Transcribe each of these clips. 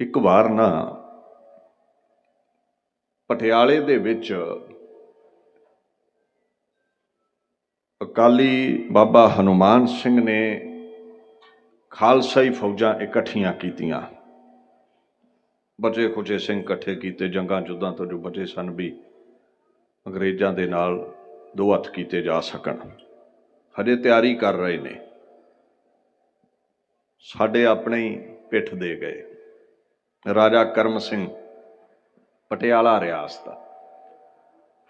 ਇੱਕ ਵਾਰ ਨਾ ਪਟਿਆਲੇ ਦੇ ਵਿੱਚ ਅਕਾਲੀ ਬਾਬਾ ਹਨੂਮਾਨ ਸਿੰਘ ਨੇ ਖਾਲਸਾਈ ਫੌਜਾਂ ਇਕੱਠੀਆਂ ਕੀਤੀਆਂ। ਬਚੇ ਖੁਚੇ ਸਿੰਘ ਇਕੱਠੇ ਕੀਤੇ, ਜੰਗਾਂ ਜੁੱਦਾਂ ਤੋਂ ਜੋ ਬਚੇ ਸਨ ਵੀ ਅੰਗਰੇਜ਼ਾਂ ਦੇ ਨਾਲ ਦੋ ਹੱਥ ਕੀਤੇ ਜਾ ਸਕਣ। ਹਜੇ ਤਿਆਰੀ ਕਰ ਰਹੇ ਨੇ। ਸਾਡੇ ਆਪਣੇ ਹੀ ਪਿੱਠ ਦੇ ਗਏ। ਰਾਜਾ ਕਰਮ ਸਿੰਘ, ਪਟਿਆਲਾ ਰਿਆਸਤ।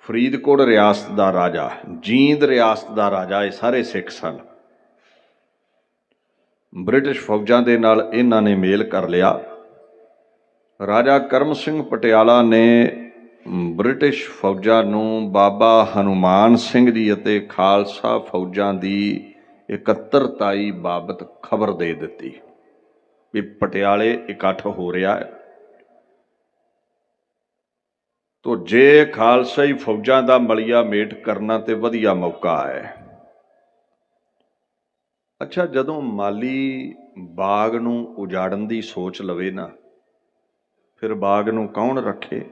ਫਰੀਦਕੋਟ ਰਿਆਸਤ ਦਾ ਰਾਜਾ, ਜੀਂਦ ਰਿਆਸਤ ਦਾ ਰਾਜਾ, ਇਹ ਸਾਰੇ ਸਿੱਖ ਸਨ। ਬ੍ਰਿਟਿਸ਼ ਫੌਜਾਂ ਦੇ ਨਾਲ ਇਹਨਾਂ ਨੇ ਮੇਲ ਕਰ ਲਿਆ। ਰਾਜਾ ਕਰਮ ਸਿੰਘ ਪਟਿਆਲਾ ਨੇ ਬ੍ਰਿਟਿਸ਼ ਫੌਜਾਂ ਨੂੰ ਬਾਬਾ ਹਨੂਮਾਨ ਸਿੰਘ ਜੀ ਅਤੇ ਖਾਲਸਾ ਫੌਜਾਂ ਦੀ ਇਕੱਤਰਤਾਈ ਬਾਬਤ ਖਬਰ ਦੇ ਦਿੱਤੀ। ਵੀ ਪਟਿਆਲੇ ਇਕੱਠ ਹੋ ਰਿਹਾ ਹੈ। ਤੋ ਜੇ ਖਾਲਸਾਈ ਫੌਜਾਂ ਦਾ ਮਲਿਆ ਮੇਟ ਕਰਨਾ ਤੇ ਵਧੀਆ ਮੌਕਾ ਹੈ। ਅੱਛਾ, ਜਦੋਂ ਮਾਲੀ ਬਾਗ ਨੂੰ ਉਜਾੜਨ ਦੀ ਸੋਚ ਲਵੇ ਨਾ, ਫਿਰ ਬਾਗ ਨੂੰ ਕੌਣ ਰੱਖੇ?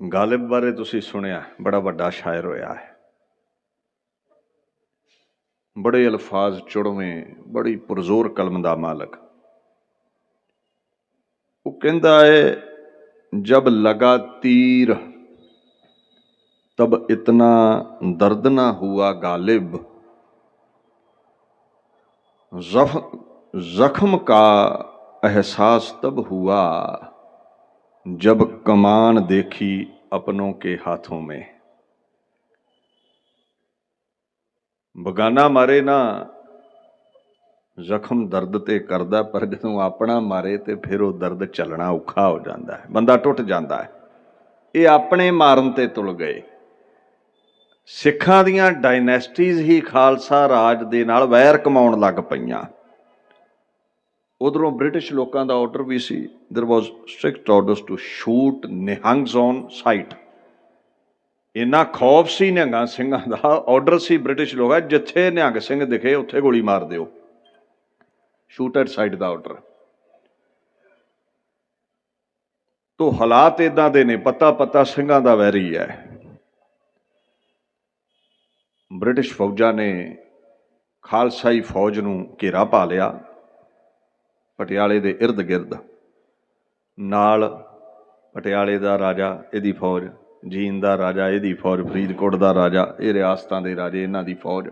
ਗਾਲਿਬ ਬਾਰੇ ਤੁਸੀਂ ਸੁਣਿਆ, ਬੜਾ ਵੱਡਾ ਸ਼ਾਇਰ ਹੋਇਆ ਹੈ। ਬੜੇ ਅਲਫਾਜ਼ ਚੁੜਵੇਂ ਬੜੀ ਪੁਰਜ਼ੋਰ ਕਲਮ ਦਾ ਮਾਲਕ ਉਹ ਕਹਿੰਦਾ ਹੈ ਜਬ ਲਗਾ ਤੀਰ ਤਬ ਇਤਨਾ ਦਰਦ ਨਾ ਹੁਆ ਗਾਲਿਬ ਜ਼ਖ ਜ਼ਖਮ का एहसास तब हुआ जब कमान देखी अपनों के हाथों में ਬਗਾਨਾ ਮਾਰੇ ਨਾ ਜ਼ਖਮ ਦਰਦ ਤੇ ਕਰਦਾ ਪਰ ਜਦੋਂ ਆਪਣਾ ਮਾਰੇ ਤੇ ਫਿਰ ਉਹ ਦਰਦ ਚੱਲਣਾ ਔਖਾ ਹੋ ਜਾਂਦਾ ਹੈ ਬੰਦਾ ਟੁੱਟ ਜਾਂਦਾ ਹੈ ਇਹ ਆਪਣੇ ਮਾਰਨ ਤੇ ਤੁਲ ਗਏ ਸਿੱਖਾਂ ਦੀਆਂ ਡਾਇਨੈਸਟੀਜ਼ ਹੀ ਖਾਲਸਾ ਰਾਜ ਦੇ ਨਾਲ ਵੈਰ ਕਮਾਉਣ ਲੱਗ ਪਈਆਂ ਉਧਰੋਂ ਬ੍ਰਿਟਿਸ਼ ਲੋਕਾਂ ਦਾ ਆਰਡਰ ਵੀ ਸੀ there was strict orders to shoot Nihangs on sight ਇੰਨਾ ਖੌਫ ਸੀ ਨਿਹੰਗਾਂ ਸਿੰਘਾਂ ਦਾ ਆਰਡਰ ਸੀ ਬ੍ਰਿਟਿਸ਼ ਲੋਕਾਂ ਜਿੱਥੇ ਨਿਹੰਗ ਸਿੰਘ ਦਿਖੇ, ਉੱਥੇ ਗੋਲੀ ਮਾਰ ਦਿਓ। ਸ਼ੂਟ ਐਟ ਸਾਈਟ ਦਾ ਆਰਡਰ ਤੋ ਹਾਲਾਤ ਇਦਾਂ ਦੇ ਨੇ ਪਤਾ ਪਤਾ ਸਿੰਘਾਂ ਦਾ ਵੈਰੀ ਹੈ। ਬ੍ਰਿਟਿਸ਼ ਫੌਜਾਂ ਨੇ ਖਾਲਸਾਈ ਫੌਜ ਨੂੰ ਘੇਰਾ ਪਾ ਲਿਆ, ਪਟਿਆਲੇ ਦੇ ird ਗਿਰਦ ਨਾਲ ਪਟਿਆਲੇ ਦਾ ਰਾਜਾ, ਇਹਦੀ ਫੌਜ ਜੀਨ ਦਾ ਰਾਜਾ, ਇਹਦੀ ਫੌਜ ਫਰੀਦਕੋਟ ਦਾ ਰਾਜਾ, ਇਹ ਰਿਆਸਤਾਂ ਦੇ ਰਾਜੇ, ਇਹਨਾਂ ਦੀ ਫੌਜ।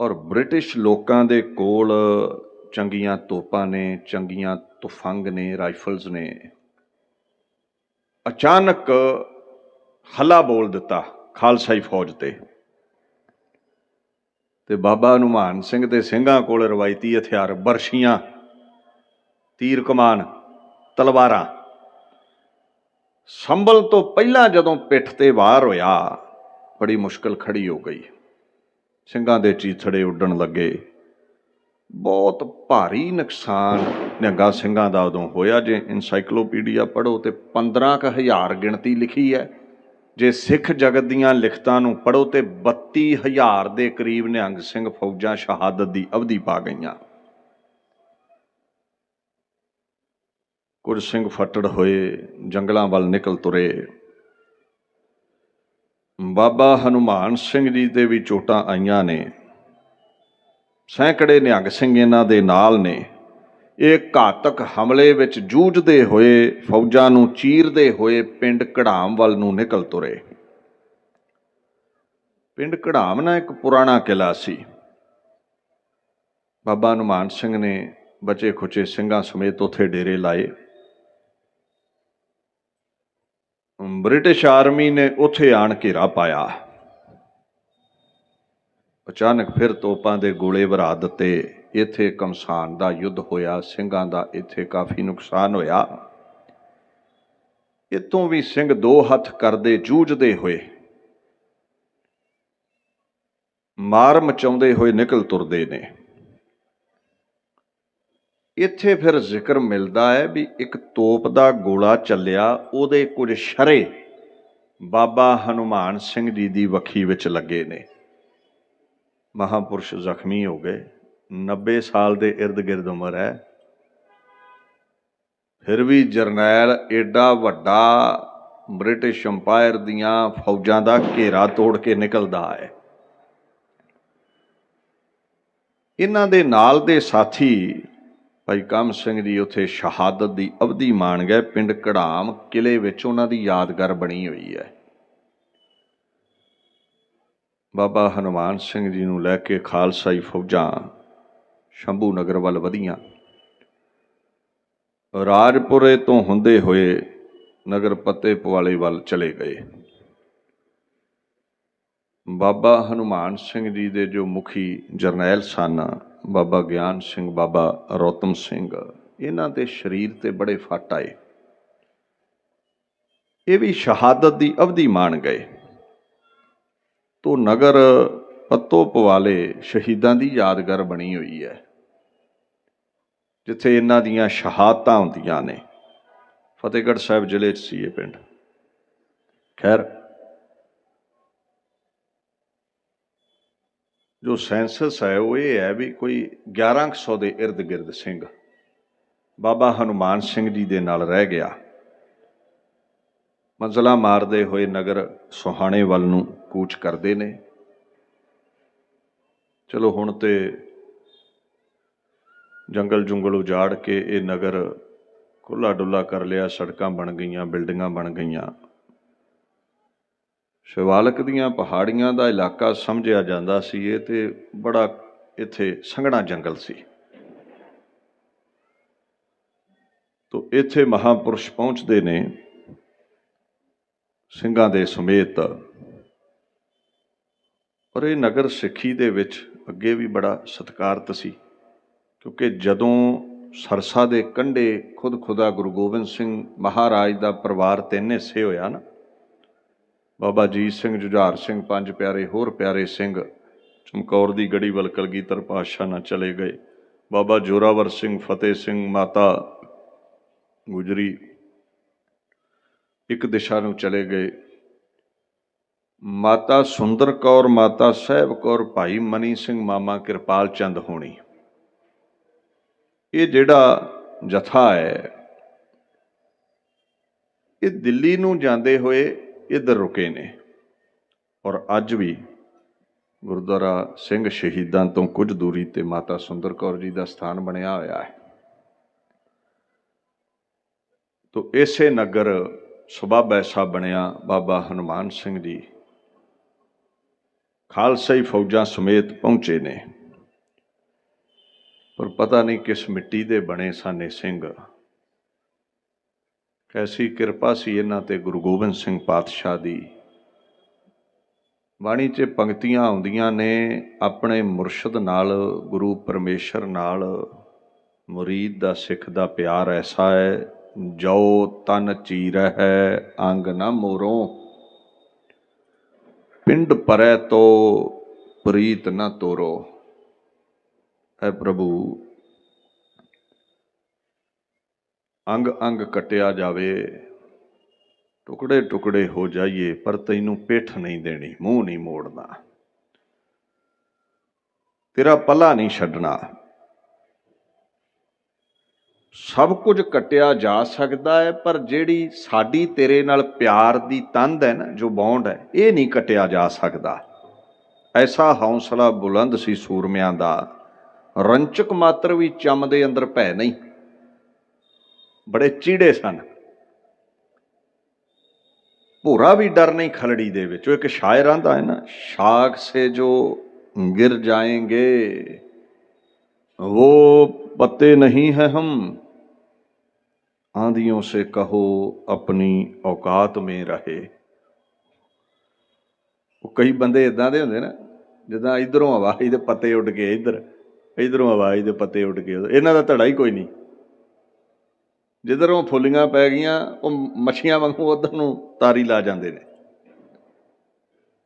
ਔਰ ਬ੍ਰਿਟਿਸ਼ ਲੋਕਾਂ ਦੇ ਕੋਲ ਚੰਗੀਆਂ ਤੋਪਾਂ ਨੇ, ਚੰਗੀਆਂ ਤੁਫੰਗ ਨੇ, ਰਾਈਫਲਸ ਨੇ। ਅਚਾਨਕ ਹੱਲਾ ਬੋਲ ਦਿੱਤਾ ਖਾਲਸਾਈ ਫੌਜ ਤੇ। ਤੇ ਬਾਬਾ ਹਨੂਮਾਨ ਸਿੰਘ ਦੇ ਸਿੰਘਾਂ ਕੋਲ ਰਵਾਇਤੀ ਹਥਿਆਰ, ਬਰਸ਼ੀਆਂ, ਤੀਰ ਕਮਾਨ, ਤਲਵਾਰਾਂ ਸੰਭਲ ਤੋਂ ਪਹਿਲਾਂ ਜਦੋਂ ਪਿੱਠ ਤੇ ਵਾਰ ਹੋਇਆ, ਬੜੀ ਮੁਸ਼ਕਲ ਖੜੀ ਹੋ ਗਈ। ਸਿੰਘਾਂ ਦੇ ਚੀਥੜੇ ਉੱਡਣ ਲੱਗੇ। ਬਹੁਤ ਭਾਰੀ ਨੁਕਸਾਨ ਨਿਹੰਗਾ ਸਿੰਘਾਂ ਦਾ ਉਦੋਂ ਹੋਇਆ ਜੇ ਇਨਸਾਈਕਲੋਪੀਡੀਆ ਪੜ੍ਹੋ ਤੇ 15000 ਗਿਣਤੀ ਲਿਖੀ ਹੈ। ਜੇ ਸਿੱਖ ਜਗਤ ਦੀਆਂ ਲਿਖਤਾਂ ਨੂੰ ਪੜ੍ਹੋ ਤੇ 32000 ਦੇ ਕਰੀਬ ਨਿਹੰਗ ਸਿੰਘ ਫੌਜਾਂ ਸ਼ਹਾਦਤ ਦੀ ਅਵਧੀ ਪਾ ਗਈਆਂ। ਕੁਝ ਸਿੰਘ ਫੱਟੜ ਹੋਏ, ਜੰਗਲਾਂ ਵੱਲ ਨਿਕਲ ਤੁਰੇ। ਬਾਬਾ ਹਨੂਮਾਨ ਸਿੰਘ ਜੀ ਦੇ ਵੀ ਚੋਟਾਂ ਆਈਆਂ ਨੇ। ਸੈਂਕੜੇ ਨਿਹੰਗ ਸਿੰਘ ਇਹਨਾਂ ਦੇ ਨਾਲ ਨੇ। ਇਹ ਘਾਤਕ ਹਮਲੇ ਵਿੱਚ ਜੂਝਦੇ ਹੋਏ, ਫੌਜਾਂ ਨੂੰ ਚੀਰਦੇ ਹੋਏ ਪਿੰਡ ਕਢਾਮ ਵੱਲ ਨੂੰ ਨਿਕਲ ਤੁਰੇ। ਪਿੰਡ ਕਢਾਮ ਨਾ ਇੱਕ ਪੁਰਾਣਾ ਕਿਲਾ ਸੀ। ਬਾਬਾ ਹਨੂਮਾਨ ਸਿੰਘ ਨੇ ਬਚੇ ਖੁਚੇ ਸਿੰਘਾਂ ਸਮੇਤ ਉੱਥੇ ਡੇਰੇ ਲਾਏ। ਬ੍ਰਿਟਿਸ਼ ਆਰਮੀ ਨੇ ਉੱਥੇ ਆਣ ਘੇਰਾ ਪਾਇਆ। ਅਚਾਨਕ ਫਿਰ ਤੋਪਾਂ ਦੇ ਗੋਲੇ ਵਰਾ ਦਿੱਤੇ। ਇੱਥੇ ਕਮਸਾਨ ਦਾ ਯੁੱਧ ਹੋਇਆ, ਸਿੰਘਾਂ ਦਾ ਇੱਥੇ ਕਾਫੀ ਨੁਕਸਾਨ ਹੋਇਆ। ਇਤੋਂ ਵੀ ਸਿੰਘ ਦੋ ਹੱਥ ਕਰਦੇ ਜੂਝਦੇ ਹੋਏ। ਮਾਰ ਮਚਾਉਂਦੇ ਹੋਏ ਨਿਕਲ ਤੁਰਦੇ ਨੇ। ਇੱਥੇ ਫਿਰ ਜ਼ਿਕਰ ਮਿਲਦਾ ਹੈ ਵੀ ਇੱਕ ਤੋਪ ਦਾ ਗੋਲਾ ਚੱਲਿਆ, ਉਹਦੇ ਕੁਝ ਸ਼ਰੇ ਬਾਬਾ ਹਨੂਮਾਨ ਸਿੰਘ ਜੀ ਦੀ ਵੱਖੀ ਵਿੱਚ ਲੱਗੇ ਨੇ। ਮਹਾਪੁਰਸ਼ ਜ਼ਖਮੀ ਹੋ ਗਏ। 90 ਸਾਲ ਦੇ ird-gird ਉਮਰ ਹੈ। ਫਿਰ ਵੀ ਜਰਨੈਲ ਏਡਾ ਵੱਡਾ ਬ੍ਰਿਟਿਸ਼ ਅੰਪਾਇਰ ਦੀਆਂ ਫੌਜਾਂ ਦਾ ਘੇਰਾ ਤੋੜ ਕੇ ਨਿਕਲਦਾ ਹੈ। ਇਹਨਾਂ ਦੇ ਨਾਲ ਦੇ ਸਾਥੀ ਭਾਈ ਕਾਮ ਸਿੰਘ ਜੀ ਉੱਥੇ ਸ਼ਹਾਦਤ ਦੀ ਅਵਧੀ ਮਾਣ ਗਏ। ਪਿੰਡ ਕੜਾਮ ਕਿਲੇ ਵਿੱਚ ਉਹਨਾਂ ਦੀ ਯਾਦਗਾਰ ਬਣੀ ਹੋਈ ਹੈ। ਬਾਬਾ ਹਨੂਮਾਨ ਸਿੰਘ ਜੀ ਨੂੰ ਲੈ ਕੇ ਖਾਲਸਾਈ ਫੌਜਾਂ ਸ਼ੰਭੂ ਨਗਰ ਵੱਲ ਵਧੀਆਂ। ਰਾਜਪੁਰੇ ਤੋਂ ਹੁੰਦੇ ਹੋਏ ਨਗਰ ਪੱਤੇ ਪੱਤੇਪਵਾਲੇ ਵੱਲ ਚਲੇ ਗਏ। ਬਾਬਾ ਹਨੂਮਾਨ ਸਿੰਘ ਜੀ ਦੇ ਜੋ ਮੁਖੀ ਜਰਨੈਲ ਸਨ, ਬਾਬਾ ਗਿਆਨ ਸਿੰਘ, ਬਾਬਾ ਰੋਤਮ ਸਿੰਘ, ਇਹਨਾਂ ਦੇ ਸਰੀਰ ਤੇ ਬੜੇ ਫੱਟ ਆਏ। ਇਹ ਵੀ ਸ਼ਹਾਦਤ ਦੀ ਅਵਧੀ ਮਾਣ ਗਏ। ਤੋ ਨਗਰ ਪੱਤੋ ਪਵਾਲੇ ਸ਼ਹੀਦਾਂ ਦੀ ਯਾਦਗਾਰ ਬਣੀ ਹੋਈ ਹੈ, ਜਿੱਥੇ ਇਹਨਾਂ ਦੀਆਂ ਸ਼ਹਾਦਤਾਂ ਹੁੰਦੀਆਂ ਨੇ। ਫਤਿਹਗੜ੍ਹ ਸਾਹਿਬ ਜ਼ਿਲ੍ਹੇ 'ਚ ਸੀ ਇਹ ਪਿੰਡ। ਖੈਰ ਜੋ ਸੈਂਸਸ ਹੈ, ਉਹ ਇਹ ਹੈ ਵੀ ਕੋਈ 1100 ਦੇ ird gird ਸਿੰਘ। ਬਾਬਾ ਹਨੂਮਾਨ ਸਿੰਘ ਜੀ ਦੇ ਨਾਲ ਰਹਿ ਗਿਆ। ਮੰਜ਼ਲਾ ਮਾਰਦੇ ਹੋਏ ਨਗਰ ਸੁਹਾਣੇ ਵੱਲ ਨੂੰ ਕੂਚ ਕਰਦੇ ਨੇ। ਚਲੋ ਹੁਣ ਤੇ ਜੰਗਲ ਜੁੰਗਲ ਉਜਾੜ ਕੇ ਇਹ ਨਗਰ ਖੁੱਲਾ ਡੁੱਲਾ ਕਰ ਲਿਆ, ਸੜਕਾਂ ਬਣ ਗਈਆਂ, ਬਿਲਡਿੰਗਾਂ ਬਣ ਗਈਆਂ। ਸ਼ਿਵਾਲਕ ਦੀਆਂ ਪਹਾੜੀਆਂ ਦਾ ਇਲਾਕਾ ਸਮਝਿਆ ਜਾਂਦਾ ਸੀ, ਇਹ ਤੇ ਬੜਾ ਇੱਥੇ ਸੰਘਣਾ ਜੰਗਲ ਸੀ। ਤੋ ਇੱਥੇ ਮਹਾਪੁਰਸ਼ ਪਹੁੰਚਦੇ ਨੇ ਸਿੰਘਾਂ ਦੇ ਸਮੇਤ। ਪਰ ਇਹ ਨਗਰ ਸਿੱਖੀ ਦੇ ਵਿੱਚ ਅੱਗੇ ਵੀ ਬੜਾ ਸਤਿਕਾਰਤ ਸੀ, ਕਿਉਂਕਿ ਜਦੋਂ ਸਰਸਾ ਦੇ ਕੰਢੇ ਖੁਦ ਖੁਦਾ ਗੁਰੂ ਗੋਬਿੰਦ ਸਿੰਘ ਮਹਾਰਾਜ ਦਾ ਪਰਿਵਾਰ ਤਿੰਨ ਹਿੱਸੇ ਹੋਇਆ ਨਾ ਬਾਬਾ ਜੀਤ ਸਿੰਘ, ਜੁਝਾਰ ਸਿੰਘ, ਪੰਜ ਪਿਆਰੇ, ਹੋਰ ਪਿਆਰੇ ਸਿੰਘ ਚਮਕੌਰ ਦੀ ਗੜੀ ਵੱਲ ਕਲਗੀਧਰ ਪਾਤਸ਼ਾਹ ਨਾਲ ਚਲੇ ਗਏ। ਬਾਬਾ ਜੋਰਾਵਰ ਸਿੰਘ, ਫਤਿਹ ਸਿੰਘ, ਮਾਤਾ ਗੁਜਰੀ ਇੱਕ ਦਿਸ਼ਾ ਨੂੰ ਚਲੇ ਗਏ। ਮਾਤਾ ਸੁੰਦਰ ਕੌਰ, ਮਾਤਾ ਸਾਹਿਬ ਕੌਰ, ਭਾਈ ਮਨੀ ਸਿੰਘ, ਮਾਮਾ ਕਿਰਪਾਲ ਚੰਦ ਹੋਣੀ। ਇਹ ਜਿਹੜਾ ਜਥਾ ਹੈ, ਇਹ ਦਿੱਲੀ ਨੂੰ ਜਾਂਦੇ ਹੋਏ ਇੱਧਰ ਰੁਕੇ ਨੇ। ਔਰ ਅੱਜ ਵੀ ਗੁਰਦੁਆਰਾ ਸਿੰਘ ਸ਼ਹੀਦਾਂ ਤੋਂ ਕੁਝ ਦੂਰੀ ਤੇ ਮਾਤਾ ਸੁੰਦਰ ਕੌਰ ਜੀ ਦਾ ਸਥਾਨ ਬਣਿਆ ਹੋਇਆ ਹੈ। ਤੋ ਇਸੇ ਨਗਰ ਸੁਬਾਬ ਐਸਾ ਬਣਿਆ ਬਾਬਾ ਹਨੂਮਾਨ ਸਿੰਘ ਜੀ। ਖਾਲਸਾਈ ਫੌਜਾਂ ਸਮੇਤ ਪਹੁੰਚੇ ਨੇ। ਪਰ ਪਤਾ ਨਹੀਂ ਕਿਸ ਮਿੱਟੀ ਦੇ ਬਣੇ ਸਾਨੇ ਸਿੰਘ। ਕੈਸੀ ਕਿਰਪਾ ਸੀ ਇਹਨਾਂ ਤੇ ਗੁਰੂ ਗੋਬਿੰਦ ਸਿੰਘ ਪਾਤਸ਼ਾਹ ਦੀ। ਬਾਣੀ 'ਚ ਪੰਕਤੀਆਂ ਆਉਂਦੀਆਂ ਨੇ, ਆਪਣੇ ਮੁਰਸ਼ਿਦ ਨਾਲ, ਗੁਰੂ ਪਰਮੇਸ਼ਰ ਨਾਲ, ਮੁਰੀਦ ਦਾ ਸਿੱਖ ਦਾ ਪਿਆਰ ਐਸਾ ਹੈ, ਜੋ ਤਨ ਚੀਰ ਹੈ ਅੰਗ ਨਾ ਮੋਰੋਂ। ਪਿੰਡ ਪਰੈ ਤੋ, ਪ੍ਰੀਤ ਨਾ ਤੋਰੋ। ਹੈ ਪ੍ਰਭੂ ਅੰਗ ਅੰਗ ਕਟਿਆ ਜਾਵੇ। ਟੁਕੜੇ ਟੁਕੜੇ ਹੋ ਜਾਈਏ, ਪਰ ਤੈਨੂੰ ਪਿੱਠ ਨਹੀਂ ਦੇਣੀ, ਮੂੰਹ ਨਹੀਂ ਮੋੜਨਾ। ਤੇਰਾ ਪੱਲਾ ਨਹੀਂ ਛੱਡਣਾ। ਸਭ ਕੁਝ ਕਟਿਆ ਜਾ ਸਕਦਾ ਹੈ, ਪਰ ਜਿਹੜੀ ਸਾਡੀ ਤੇਰੇ ਨਾਲ ਪਿਆਰ ਦੀ ਤੰਦ ਹੈ ਨਾ, ਜੋ ਬੌਂਡ ਹੈ, ਇਹ ਨਹੀਂ ਕਟਿਆ ਜਾ ਸਕਦਾ। ਐਸਾ ਹੌਸਲਾ ਬੁਲੰਦ ਸੀ ਸੂਰਮਿਆਂ ਦਾ। ਰੰਚਕ ਮਾਤਰ ਵੀ ਚੰਮ ਦੇ ਅੰਦਰ ਭੈ ਨਹੀਂ। ਬੜੇ ਚੀੜੇ ਸਨ ਭੂਰਾ ਵੀ ਡਰ ਨਹੀਂ ਖਲੜੀ ਦੇ ਵਿੱਚ ਉਹ ਇੱਕ ਸ਼ਾਇਰ ਆਂਦਾ ਹੈ ਨਾ ਸ਼ਾਖ ਸੇ ਜੋ ਗਿਰ ਜਾਏਂਗੇ वो पत्ते नहीं है हम आंधियों से कहो अपनी औकात में रहे ਉਹ ਕਈ ਬੰਦੇ ਇਦਾਂ ਦੇ ਹੁੰਦੇ ਨਾ ਜਿੱਦਾਂ ਇਧਰੋਂ ਆਵਾਜ਼ ਦੇ ਪੱਤੇ ਉੱਡ ਕੇ ਇੱਧਰ ਇਧਰੋਂ ਆਵਾਜ਼ ਦੇ ਪੱਤੇ ਉੱਡ ਕੇ ਉੱਧਰ। ਇਹਨਾਂ ਦਾ ਧੜਾ ਹੀ ਕੋਈ ਨਹੀਂ ਜਿੱਧਰੋਂ ਫੁੱਲੀਆਂ ਪੈ ਗਈਆਂ, ਉਹ ਮੱਛੀਆਂ ਵਾਂਗੂ ਉਧਰ ਨੂੰ ਤਾਰੀ ਲਾ ਜਾਂਦੇ ਨੇ।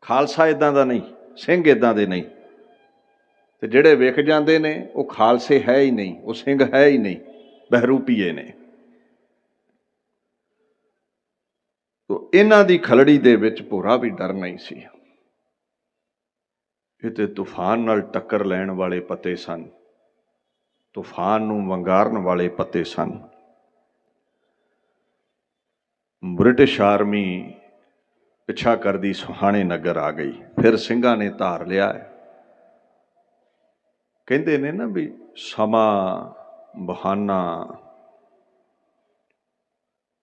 ਖਾਲਸਾ ਇਦਾਂ ਦਾ ਨਹੀਂ, ਸਿੰਘ ਇਦਾਂ ਦੇ ਨਹੀਂ। ਤੇ ਜਿਹੜੇ ਵਿਖ ਜਾਂਦੇ ਨੇ, ਉਹ ਖਾਲਸੇ ਹੈ ਹੀ ਨਹੀਂ, ਉਹ ਸਿੰਘ ਹੈ ਹੀ ਨਹੀਂ ਬਹਿਰੂਪੀਏ ਨੇ। ਤੋ ਇਹਨਾਂ ਦੀ ਖਲੜੀ ਦੇ ਵਿੱਚ ਭੋਰਾ ਵੀ ਡਰ ਨਹੀਂ ਸੀ। ਇਹ ਤੇ ਤੂਫਾਨ ਨਾਲ ਟੱਕਰ ਲੈਣ ਵਾਲੇ ਪੱਤੇ ਸਨ, ਤੂਫਾਨ ਨੂੰ ਵੰਗਾਰਨ ਵਾਲੇ ਪੱਤੇ ਸਨ। ਬ੍ਰਿਟਿਸ਼ ਆਰਮੀ ਪਿੱਛਾ ਕਰਦੀ ਸੁਹਾਣੇ ਨਗਰ ਆ ਗਈ। ਫਿਰ ਸਿੰਘਾਂ ਨੇ ਧਾਰ ਲਿਆ ਹੈ। ਕਹਿੰਦੇ ਨੇ ਨਾ ਵੀ ਸਮਾਂ ਬਹਾਨਾ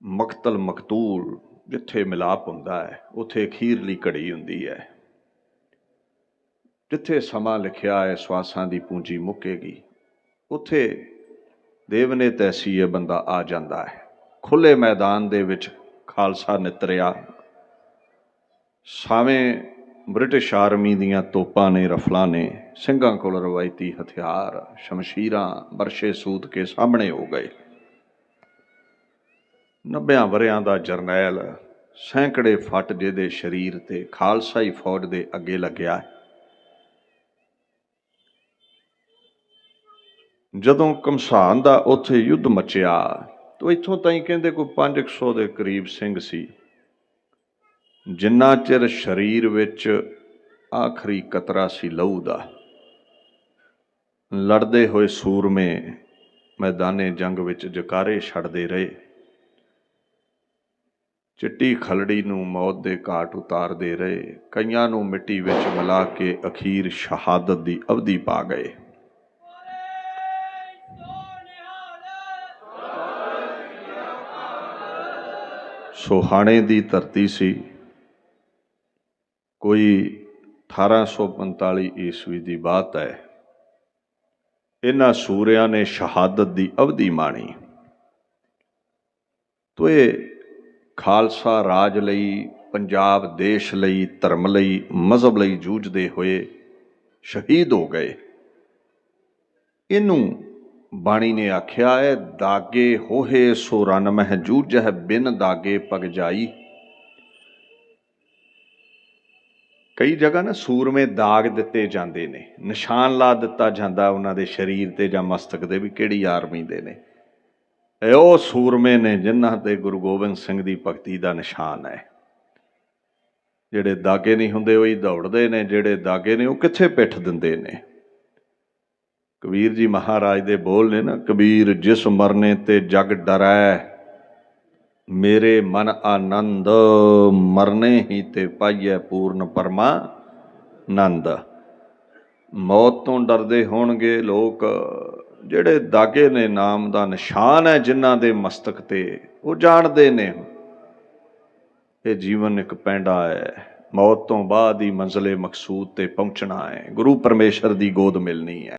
ਮਕਤਲ ਮਕਤੂਲ ਜਿੱਥੇ ਮਿਲਾਪ ਹੁੰਦਾ ਹੈ, ਉੱਥੇ ਅਖੀਰਲੀ ਘੜੀ ਹੁੰਦੀ ਹੈ। ਜਿੱਥੇ ਸਮਾਂ ਲਿਖਿਆ ਹੈ, ਸਵਾਸਾਂ ਦੀ ਪੂੰਜੀ ਮੁੱਕੇਗੀ, ਉੱਥੇ ਦੇਵ ਨੇ ਤੈਸੀ ਇਹ ਬੰਦਾ ਆ ਜਾਂਦਾ ਹੈ। ਖੁੱਲੇ ਮੈਦਾਨ ਦੇ ਵਿੱਚ ਖਾਲਸਾ ਨਿਤਰਿਆ। ਸਾਵੇਂ ਬ੍ਰਿਟਿਸ਼ ਆਰਮੀ ਦੀਆਂ ਤੋਪਾਂ ਨੇ, ਰਫਲਾਂ ਨੇ ਸਿੰਘਾਂ ਕੋਲ ਰਵਾਇਤੀ ਹਥਿਆਰ, ਸ਼ਮਸ਼ੀਰਾਂ ਬਰਸ਼ੇ ਸੂਦ ਕੇ ਸਾਹਮਣੇ ਹੋ ਗਏ। 90 ਵਰਿਆਂ ਦਾ ਜਰਨੈਲ ਸੈਂਕੜੇ ਫੱਟ ਜਿਹਦੇ ਸਰੀਰ ਤੇ ਖਾਲਸਾਈ ਫੌਜ ਦੇ ਅੱਗੇ ਲੱਗਿਆ ਜਦੋਂ ਕਮਸਾਨ ਦਾ ਉੱਥੇ ਯੁੱਧ ਮਚਿਆ ਤੋ ਇੱਥੋਂ ਤਾਈ ਕਹਿੰਦੇ ਕੋਈ 500 ਦੇ ਕਰੀਬ ਸਿੰਘ ਸੀ। ਜਿੰਨਾ ਚਿਰ ਸਰੀਰ ਵਿੱਚ ਆਖਰੀ ਕਤਰਾ ਸੀ ਲਹੂ ਦਾ ਲੜਦੇ ਹੋਏ ਸੂਰਮੇ ਮੈਦਾਨੇ ਜੰਗ ਵਿੱਚ ਜਕਾਰੇ ਛੱਡਦੇ ਰਹੇ। ਚਿੱਟੀ ਖਲੜੀ ਨੂੰ ਮੌਤ ਦੇ ਘਾਟ ਉਤਾਰਦੇ ਰਹੇ। ਕਈਆਂ ਨੂੰ ਮਿੱਟੀ ਵਿੱਚ ਮਿਲਾ ਕੇ ਅਖੀਰ ਸ਼ਹਾਦਤ ਦੀ ਅਵਧੀ ਪਾ ਗਏ। ਸੋਹਾਣੇ ਦੀ ਧਰਤੀ ਸੀ। ਕੋਈ 1845 ਈਸਵੀ ਦੀ ਬਾਤ ਹੈ। ਇਹਨਾਂ ਸੂਰਿਆਂ ਨੇ ਸ਼ਹਾਦਤ ਦੀ ਅਵਧੀ ਮਾਣੀ। ਤੋ ਇਹ ਖਾਲਸਾ ਰਾਜ ਲਈ, ਪੰਜਾਬ ਦੇਸ਼ ਲਈ, ਧਰਮ ਲਈ, ਮਜ਼ਹਬ ਲਈ ਜੂਝਦੇ ਹੋਏ ਸ਼ਹੀਦ ਹੋ ਗਏ। ਇਹਨੂੰ ਬਾਣੀ ਨੇ ਆਖਿਆ ਹੈ, ਦਾਗੇ ਹੋਹੇ ਸੋ ਰਨ ਮਹਿ ਜੂਝਹਿ, ਬਿਨ ਦਾਗੇ ਪਗ ਜਾਈ। ਕਈ ਜਗ੍ਹਾ ਨਾ ਸੂਰਮੇ ਦਾਗ ਦਿੱਤੇ ਜਾਂਦੇ ਨੇ, ਨਿਸ਼ਾਨ ਲਾ ਦਿੱਤਾ ਜਾਂਦਾ ਉਹਨਾਂ ਦੇ ਸਰੀਰ ਤੇ ਜਾਂ ਮਸਤਕ ਦੇ ਵੀ ਕਿਹੜੀ ਆਰਮੀ ਦੇ ਨੇ। ਇਹ ਉਹ ਸੂਰਮੇ ਨੇ ਜਿਨ੍ਹਾਂ ਤੇ ਗੁਰੂ ਗੋਬਿੰਦ ਸਿੰਘ ਦੀ ਭਗਤੀ ਦਾ ਨਿਸ਼ਾਨ ਹੈ। ਜਿਹੜੇ ਦਾਗੇ ਨਹੀਂ ਹੁੰਦੇ, ਉਹ ਹੀ ਦੌੜਦੇ ਨੇ, ਜਿਹੜੇ ਦਾਗੇ ਨੇ, ਉਹ ਕਿੱਥੇ ਪਿੱਠ ਦਿੰਦੇ ਨੇ? ਕਬੀਰ ਜੀ ਮਹਾਰਾਜ ਦੇ ਬੋਲ ਨੇ ਨਾ, ਕਬੀਰ ਜਿਸ ਮਰਨੇ ਤੇ ਜਗ ਡਰੈ, ਮੇਰੇ ਮਨ ਆਨੰਦ, ਮਰਨੇ ਹੀ ਤੇ ਪਾਈਐ ਪੂਰਨ ਪਰਮਾ ਨੰਦ ਮੌਤ ਤੋਂ ਡਰਦੇ ਹੋਣਗੇ ਲੋਕ, ਜਿਹੜੇ ਦਾਗੇ ਨੇ ਨਾਮ ਦਾ ਨਿਸ਼ਾਨ ਹੈ, ਜਿਨ੍ਹਾਂ ਦੇ ਮਸਤਕ ਤੇ ਉਹ ਜਾਣਦੇ ਨੇ। ਇਹ ਜੀਵਨ ਇੱਕ ਪੈਂਡਾ ਹੈ, ਮੌਤ ਤੋਂ ਬਾਅਦ ਹੀ ਮੰਜ਼ਲੇ ਮਕਸੂਦ ਤੇ ਪਹੁੰਚਣਾ ਹੈ। ਗੁਰੂ ਪਰਮੇਸ਼ਰ ਦੀ ਗੋਦ ਮਿਲਣੀ ਹੈ।